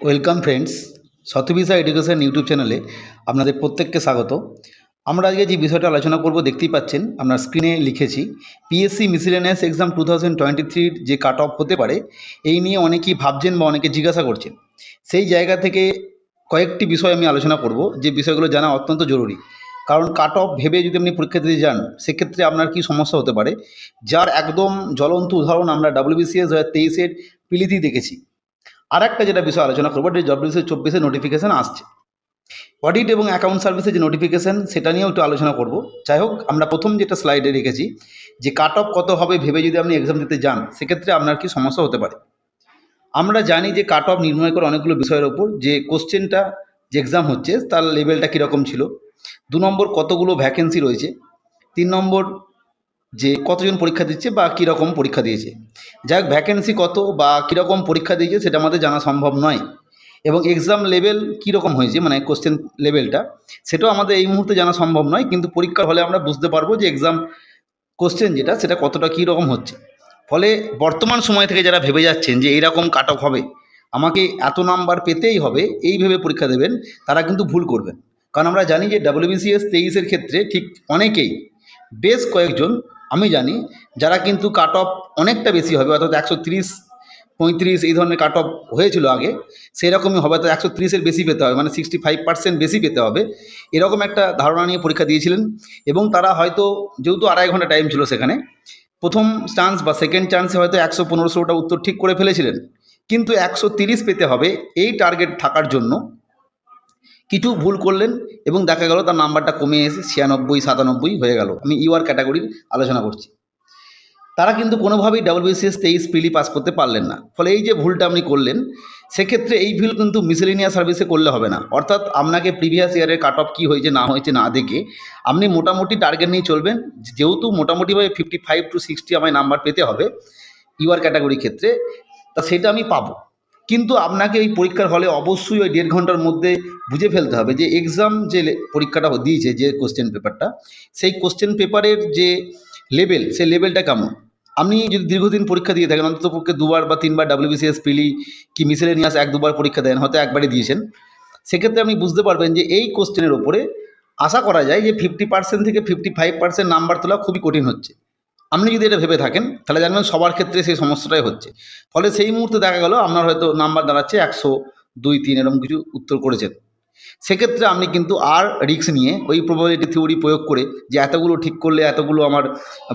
Welcome friends Shatabhisha education YouTube চ্যানেলে আপনাদের প্রত্যেককে স্বাগত। আমরা আজকে যে বিষয়টা আলোচনা করব, দেখতেই পাচ্ছেন আপনার স্ক্রিনে লিখেছি PSC miscellaneous exam two thousand twenty থ্রির যে কাট অফ হতে পারে, এই নিয়ে অনেকেই ভাবছেন বা অনেকে জিজ্ঞাসা করছেন। সেই জায়গা থেকে কয়েকটি বিষয় আমি আলোচনা করব, যে বিষয়গুলো জানা অত্যন্ত জরুরি। কারণ কাট অফ ভেবে যদি আপনি পরীক্ষা দিতে যান, সেক্ষেত্রে আপনার কী সমস্যা হতে পারে, যার একদম জ্বলন্ত উদাহরণ আমরা ডাব্লিউবিসিএস দু হাজার তেইশের পিলিতেই দেখেছি। আর একটা যেটা বিষয় আলোচনা করব, যে ডব্লিউসি চব্বিশে নোটিফিকেশান আসছে। অডিট এবং অ্যাকাউন্ট সার্ভিসের যে নোটিফিকেশান সেটা নিয়েও একটু আলোচনা করব। যাই হোক, আমরা প্রথম যেটা স্লাইডে রেখেছি, যে কাট অফ কত হবে ভেবে যদি আপনি এক্সাম দিতে যান, সেক্ষেত্রে আপনার কি সমস্যা হতে পারে। আমরা জানি যে কাট অফ নির্ণয় করে অনেকগুলো বিষয়ের ওপর যে কোশ্চেনটা যে এক্সাম হচ্ছে, তার লেভেলটা কীরকম ছিল। দু নম্বর কতগুলো ভ্যাকেন্সি রয়েছে, তিন নম্বর যে কতজন পরীক্ষা দিচ্ছে বা কীরকম পরীক্ষা দিয়েছে। যাই হোক ভ্যাকেন্সি কত বা কীরকম পরীক্ষা দিয়েছে সেটা আমাদের জানা সম্ভব নয়। এবং এক্সাম লেভেল কীরকম হয়েছে মানে কোশ্চেন লেভেলটা সেটাও আমাদের এই মুহূর্তে জানা সম্ভব নয়। কিন্তু পরীক্ষার হলে আমরা বুঝতে পারব যে এক্সাম কোশ্চেন যেটা, সেটা কতটা কীরকম হচ্ছে। ফলে বর্তমান সময় থেকে যারা ভেবে যাচ্ছেন যে এইরকম কাট অফ হবে, আমাকে এত নাম্বার পেতেই হবে, এই ভেবে পরীক্ষা দেবেন, তারা কিন্তু ভুল করবেন। কারণ আমরা জানি যে ডাব্লিউবিসিএস তেইশের ক্ষেত্রে ঠিক অনেকেই, বেশ কয়েকজন আমি জানি, যারা কিন্তু কাট অফ অনেকটা বেশি হবে, অর্থাৎ একশো তিরিশ, পঁয়ত্রিশ এই ধরনের কাট অফ হয়েছিল আগে সেই রকমই হবে তো একশো তিরিশের বেশি পেতে হবে মানে সিক্সটি ফাইভ পার্সেন্ট বেশি পেতে হবে। এরকম একটা ধারণা নিয়ে পরীক্ষা দিয়েছিলেন, এবং তারা হয়তো যেহেতু আড়াই ঘণ্টা টাইম ছিল সেখানে, প্রথম চান্স বা সেকেন্ড চান্সে হয়তো একশো পনেরোশোটা উত্তর ঠিক করে ফেলেছিলেন। কিন্তু একশো তিরিশ পেতে হবে এই টার্গেট থাকার জন্য কিছু ভুল করলেন এবং দেখা গেল তার নাম্বারটা কমে এসে ছিয়ানব্বই, সাতানব্বই হয়ে গেল। আমি ইউআর ক্যাটাগরির আলোচনা করছি। তারা কিন্তু কোনোভাবেই ডাব্লিউবিসিএস তেইশ পিলি পাস করতে পারলেন না। ফলে এই যে ভুলটা আপনি করলেন, সেক্ষেত্রে এই ভুল কিন্তু মিসেলিনিয়া সার্ভিসে করলে হবে না। অর্থাৎ আপনাকে প্রিভিয়াস ইয়ারের কাট অফ কী হয়েছে, না হয়েছে, না দেখে আপনি মোটামুটি টার্গেট নিয়ে চলবেন। যেহেতু মোটামুটিভাবে ফিফটি ফাইভ টু সিক্সটি আমায় নাম্বার পেতে হবে ইউআর ক্যাটাগরির ক্ষেত্রে, তা সেটা আমি পাবো। কিন্তু আপনাকে এই পরীক্ষার হলে অবশ্যই ওই দেড় ঘণ্টার মধ্যে বুঝে ফেলতে হবে যে এক্সাম যে পরীক্ষাটা দিয়েছে যে কোশ্চেন পেপারটা সেই কোশ্চেন পেপারের যে লেভেল সেই লেভেলটা কেমন? আপনি যদি দীর্ঘদিন পরীক্ষা দিয়ে থাকেন, অন্তত পক্ষে দুবার বা তিনবার ডাব্লিউবিসিএস পিলি কি মিসেলেনিয়াস এক দুবার পরীক্ষা দেন, হয়তো একবারই দিয়েছেন। সেক্ষেত্রে আপনি বুঝতে পারবেন যে এই কোশ্চেনের ওপরে আশা করা যায় যে ফিফটি পার্সেন্ট থেকে ফিফটি ফাইভ পার্সেন্ট নাম্বার তোলা খুবই কঠিন হচ্ছে। আপনি যদি এটা ভেবে থাকেন, তাহলে জানবেন সবার ক্ষেত্রে সেই সমস্যাটাই হচ্ছে। ফলে সেই মুহূর্তে দেখা গেল, আপনার হয়তো নাম্বার দাঁড়াচ্ছে একশো দুই তিন এরকম কিছু উত্তর করেছেন। সেক্ষেত্রে আপনি কিন্তু আর রিস্ক নিয়ে ওই প্রবাবিলিটি থিওরি প্রয়োগ করে যে এতগুলো ঠিক করলে এতগুলো আমার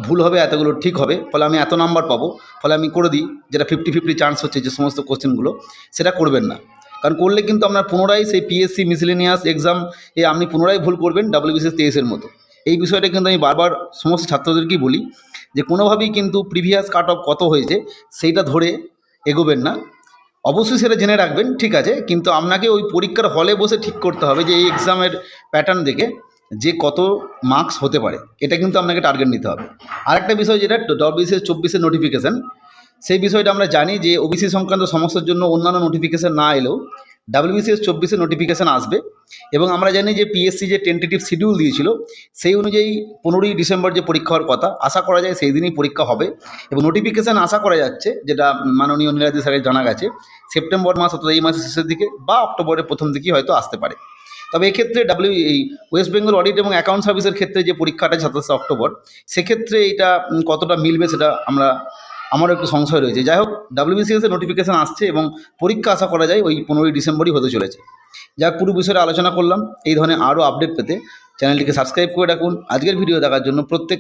ভুল হবে, এতগুলো ঠিক হবে, ফলে আমি এত নাম্বার পাবো, ফলে আমি করে দিই, যেটা ফিফটি ফিফটি চান্স হচ্ছে যে সমস্ত কোশ্চেনগুলো সেটা করবেন না। কারণ করলে কিন্তু আপনার পুনরায় সেই পিএসসি মিসিলেনিয়াস এক্সাম এ আপনি পুনরায় ভুল করবেন ডাব্লিউবিসিএস তেইশের মতো। এই বিষয়টা কিন্তু আমি বারবার সমস্ত ছাত্রদেরকেই বলি যে কোনোভাবেই কিন্তু প্রিভিয়াস কাট অফ কত হয়েছে সেইটা ধরে এগোবেন না। অবশ্যই সেটা জেনে রাখবেন, ঠিক আছে? কিন্তু আপনাকে ওই পরীক্ষার হলে বসে ঠিক করতে হবে যে এই এক্সামের প্যাটার্ন দেখে যে কত মার্কস হতে পারে, এটা কিন্তু আপনাকে টার্গেট নিতে হবে। আরেকটা বিষয় যেটা ডব্লিউসিএস চব্বিশের নোটিফিকেশান সেই বিষয়টা আমরা জানি যে ওবিসি সংক্রান্ত সমস্যার জন্য অন্যান্য নোটিফিকেশান না এলেও ডাব্লিউবিসিএস চব্বিশের নোটিফিকেশান আসবে এবং আমরা জানি যে পিএসসি যে টেন্টেটিভ শিডিউল দিয়েছিল, সেই অনুযায়ী পনেরোই ডিসেম্বর যে পরীক্ষা হওয়ার কথা, আশা করা যায় সেই দিনই পরীক্ষা হবে এবং নোটিফিকেশান আশা করা যাচ্ছে, যেটা মাননীয় নীলাদি স্যারের জানা গেছে, সেপ্টেম্বর মাস অর্থাৎ এই মাসের শেষের দিকে বা অক্টোবরের প্রথম দিকেই হয়তো আসতে পারে। তবে এক্ষেত্রে ডাব্লিউ এই ওয়েস্ট বেঙ্গল অডিট এবং অ্যাকাউন্ট সার্ভিসের ক্ষেত্রে যে পরীক্ষাটা, সাতাশে অক্টোবর, সেক্ষেত্রে এটা কতটা মিলবে সেটা আমরা আমারও একটু সংশয় রয়েছে। যাই হোক ডাব্লিউবিসিএস এর নোটিফিকেশান আসছে এবং পরীক্ষা আশা করা যায় ওই পনেরোই ডিসেম্বরই হতে চলেছে। যাক পুরো বিষয়ে আলোচনা করলাম। এই ধরনের আরও আপডেট পেতে চ্যানেলটিকে সাবস্ক্রাইব করে রাখুন। আজকের ভিডিও দেখার জন্য প্রত্যেক